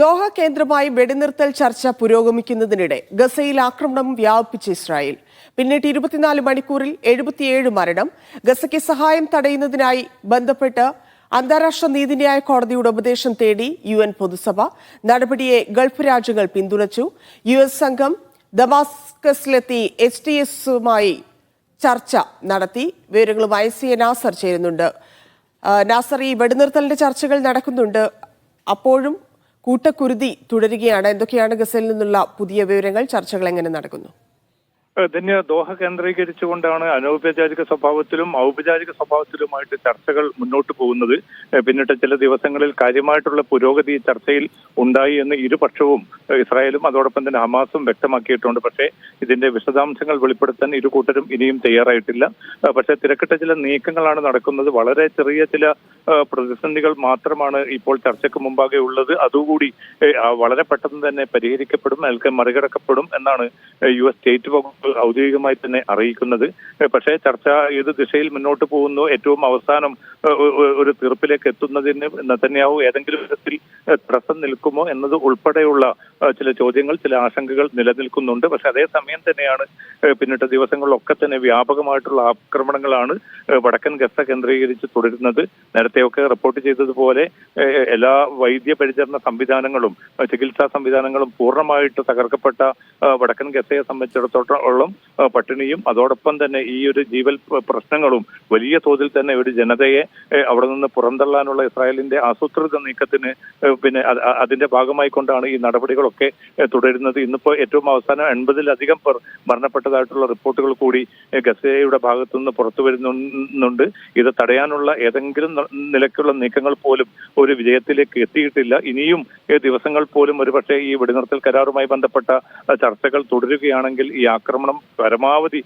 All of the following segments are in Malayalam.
ദോഹ കേന്ദ്രമായി വെടിനിർത്തൽ ചർച്ച പുരോഗമിക്കുന്നതിനിടെ ഗസയിൽ ആക്രമണം വ്യാപിപ്പിച്ച് ഇസ്രായേൽ. പിന്നീട് ഇരുപത്തിനാല് മണിക്കൂറിൽ എഴുപത്തിയേഴ് മരണം. ഗസയ്ക്ക് സഹായം തടയുന്നതിനായി ബന്ധപ്പെട്ട് അന്താരാഷ്ട്ര നീതിന്യായ കോടതിയുടെ ഉപദേശം തേടി യു എൻ പൊതുസഭ നടപടിയെ ഗൾഫ് രാജ്യങ്ങൾ പിന്തുണച്ചു. യു എസ് സംഘം ദമാസ്കസിലെത്തി എച്ച് ടി എസുമായി ചർച്ച നടത്തി. വിവരങ്ങളുമായി സി എ നാസർ ചേരുന്നുണ്ട്. നാസർ ഈ വെടിനിർത്തലിന്റെ ചർച്ചകൾ നടക്കുന്നുണ്ട്. അപ്പോഴും കൂട്ടക്കുരുതി തുടരുകയാണ്. എന്തൊക്കെയാണ് ഗസയിൽ നിന്നുള്ള പുതിയ വിവരങ്ങൾ? ചർച്ചകൾ എങ്ങനെ നടക്കുന്നു? ധന്യ ദോഹ കേന്ദ്രീകരിച്ചുകൊണ്ടാണ് അനൗപചാരിക സ്വഭാവത്തിലും ഔപചാരിക സ്വഭാവത്തിലുമായിട്ട് ചർച്ചകൾ മുന്നോട്ട് പോകുന്നത്. പിന്നിട്ട് ചില ദിവസങ്ങളിൽ കാര്യമായിട്ടുള്ള പുരോഗതി ചർച്ചയിൽ ഉണ്ടായി എന്ന് ഇരുപക്ഷവും ഇസ്രായേലും അതോടൊപ്പം തന്നെ ഹമാസും വ്യക്തമാക്കിയിട്ടുണ്ട്. പക്ഷേ ഇതിന്റെ വിശദാംശങ്ങൾ വെളിപ്പെടുത്താൻ ഇരു കൂട്ടരും ഇനിയും തയ്യാറായിട്ടില്ല. പക്ഷേ തിരക്കിട്ട ചില നീക്കങ്ങളാണ് നടക്കുന്നത്. വളരെ ചെറിയ ചില പ്രതിസന്ധികൾ മാത്രമാണ് ഇപ്പോൾ ചർച്ചയ്ക്ക് മുമ്പാകെ ഉള്ളത്. അതുകൂടി വളരെ പെട്ടെന്ന് തന്നെ പരിഹരിക്കപ്പെടും അതിൽക്ക് മറികടക്കപ്പെടും എന്നാണ് യു എസ് സ്റ്റേറ്റ് വകുപ്പ് ഔദ്യോഗികമായി തന്നെ അറിയിക്കുന്നത്. പക്ഷേ ചർച്ച ഏത് ദിശയിൽ മുന്നോട്ട് പോകുന്നു ഏറ്റവും അവസാനം ഒരു തീർപ്പിലേക്ക് എത്തുന്നതിന് നെതന്യാഹു ഏതെങ്കിലും വിധത്തിൽ തടസ്സം നിൽക്കുമോ എന്നത് ഉൾപ്പെടെയുള്ള ചില ചോദ്യങ്ങൾ ചില ആശങ്കകൾ നിലനിൽക്കുന്നുണ്ട്. പക്ഷെ അതേസമയം തന്നെയാണ് പിന്നിട്ട ദിവസങ്ങളിലൊക്കെ തന്നെ വ്യാപകമായിട്ടുള്ള ആക്രമണങ്ങളാണ് വടക്കൻ ഗസ കേന്ദ്രീകരിച്ച് തുടരുന്നത്. നേരത്തെയൊക്കെ റിപ്പോർട്ട് ചെയ്തതുപോലെ എല്ലാ വൈദ്യ പരിചരണ സംവിധാനങ്ങളും ചികിത്സാ സംവിധാനങ്ങളും പൂർണമായിട്ട് തകർക്കപ്പെട്ട വടക്കൻ ഗസയെ സംബന്ധിച്ചിടത്തോളം പട്ടിണിയും അതോടൊപ്പം തന്നെ ഈ ഒരു ജീവൽ പ്രശ്നങ്ങളും വലിയ തോതിൽ തന്നെ ഒരു ജനതയെ അവിടെ നിന്ന് പുറന്തള്ളാനുള്ള ഇസ്രായേലിന്റെ ആസൂത്രിത നീക്കത്തിന് പിന്നെ അതിന്റെ ഭാഗമായി കൊണ്ടാണ് ഈ നടപടികളൊക്കെ തുടരുന്നത്. ഇന്നിപ്പോ ഏറ്റവും അവസാനം എൺപതിലധികം പേർ മരണപ്പെട്ടതായിട്ടുള്ള റിപ്പോർട്ടുകൾ കൂടി ഗസയുടെ ഭാഗത്തു നിന്ന് പുറത്തു വരുന്നുണ്ട്. ഇത് തടയാനുള്ള ഏതെങ്കിലും നിലയ്ക്കുള്ള നീക്കങ്ങൾ പോലും ഒരു വിജയത്തിലേക്ക് എത്തിയിട്ടില്ല. ഇനിയും ദിവസങ്ങൾ പോലും ഒരുപക്ഷെ ഈ വെടിനിർത്തൽ കരാറുമായി ബന്ധപ്പെട്ട ചർച്ചകൾ തുടരുകയാണെങ്കിൽ ഈ ആക്രമണം പരമാവധി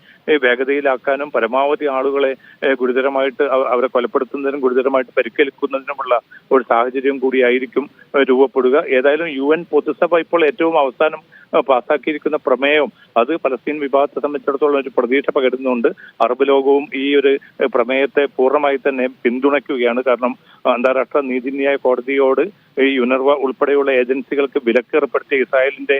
വേഗതയിലാക്കാനും പരമാവധി ആളുകളെ ഗുരുതരമായിട്ട് അവരെ കൊലപ്പെടുത്തുന്നതിനും ഗുരുതരമായിട്ട് പരിക്കേൽക്കുന്നതിനുമുള്ള ഒരു സാഹചര്യം കൂടിയായിരിക്കും രൂപപ്പെടുക. ഏതായാലും യു എൻ പൊതുസഭ ഇപ്പോൾ ഏറ്റവും അവസാനം പാസാക്കിയിരിക്കുന്ന പ്രമേയം അത് പലസ്തീൻ വിഭാഗത്തെ സംബന്ധിച്ചിടത്തോളം ഒരു പ്രതീക്ഷ പകരുന്നുണ്ട്. അറബ് ലോകവും ഈ ഒരു പ്രമേയത്തെ പൂർണമായി തന്നെ പിന്തുണയ്ക്കുകയാണ്. കാരണം അന്താരാഷ്ട്ര നീതിന്യായ കോടതിയോട് ഈ യുനർവ ഉൾപ്പെടെയുള്ള ഏജൻസികൾക്ക് വിലക്ക് ഏർപ്പെടുത്തിയ ഇസ്രായേലിന്റെ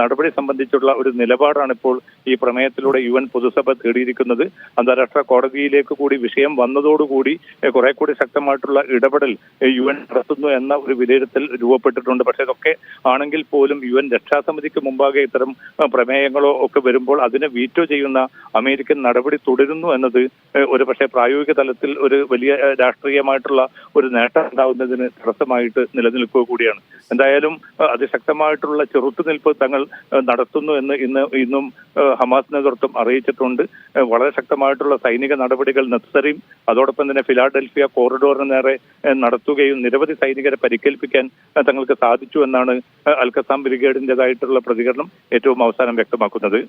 നടപടി സംബന്ധിച്ചുള്ള ഒരു നിലപാടാണ് ഇപ്പോൾ ഈ പ്രമേയത്തിലൂടെ യു എൻ പൊതുസഭ തേടിയിരിക്കുന്നത്. അന്താരാഷ്ട്ര കോടതിയിലേക്ക് കൂടി വിഷയം വന്നതോടുകൂടി കുറെ കൂടി ശക്തമായിട്ടുള്ള ഇടപെടൽ യു എൻ നടത്തുന്നു എന്ന ഒരു വിലയിരുത്തൽ രൂപപ്പെട്ടിട്ടുണ്ട്. പക്ഷേ ഇതൊക്കെ ആണെങ്കിൽ പോലും യു എൻ രക്ഷാസമിതിക്ക് മുമ്പാകെ ഇത്തരം പ്രമേയങ്ങളോ ഒക്കെ വരുമ്പോൾ അതിനെ വീറ്റോ ചെയ്യുന്ന അമേരിക്കൻ നടപടി തുടരുന്നു എന്നത് ഒരു പക്ഷേ പ്രായോഗിക തലത്തിൽ ഒരു വലിയ ഏഹ് രാഷ്ട്രീയമായിട്ടുള്ള ഒരു നേട്ടം ഉണ്ടാവുന്നതിന് തടസ്സമായിട്ട് നിലനിൽക്കുക കൂടിയാണ്. എന്തായാലും അതിശക്തമായിട്ടുള്ള ചെറുത്തുനിൽപ്പ് തങ്ങൾ നടത്തുന്നു എന്ന് ഇന്ന് ഇന്നും ഹമാസ് നേതൃത്വം അറിയിച്ചിട്ടുണ്ട്. വളരെ ശക്തമായിട്ടുള്ള സൈനിക നടപടികൾ നെസറിയും അതോടൊപ്പം തന്നെ ഫിലാഡൽഫിയ കോറിഡോറിന് നേരെ നടത്തുകയും നിരവധി സൈനികരെ പരിക്കേൽപ്പിക്കാൻ തങ്ങൾക്ക് സാധിച്ചു എന്നാണ് അൽക്കസാം ബ്രിഗേഡിന്റേതായിട്ടുള്ള പ്രതികരണം ഏറ്റവും അവസാനം വ്യക്തമാക്കുന്നത്.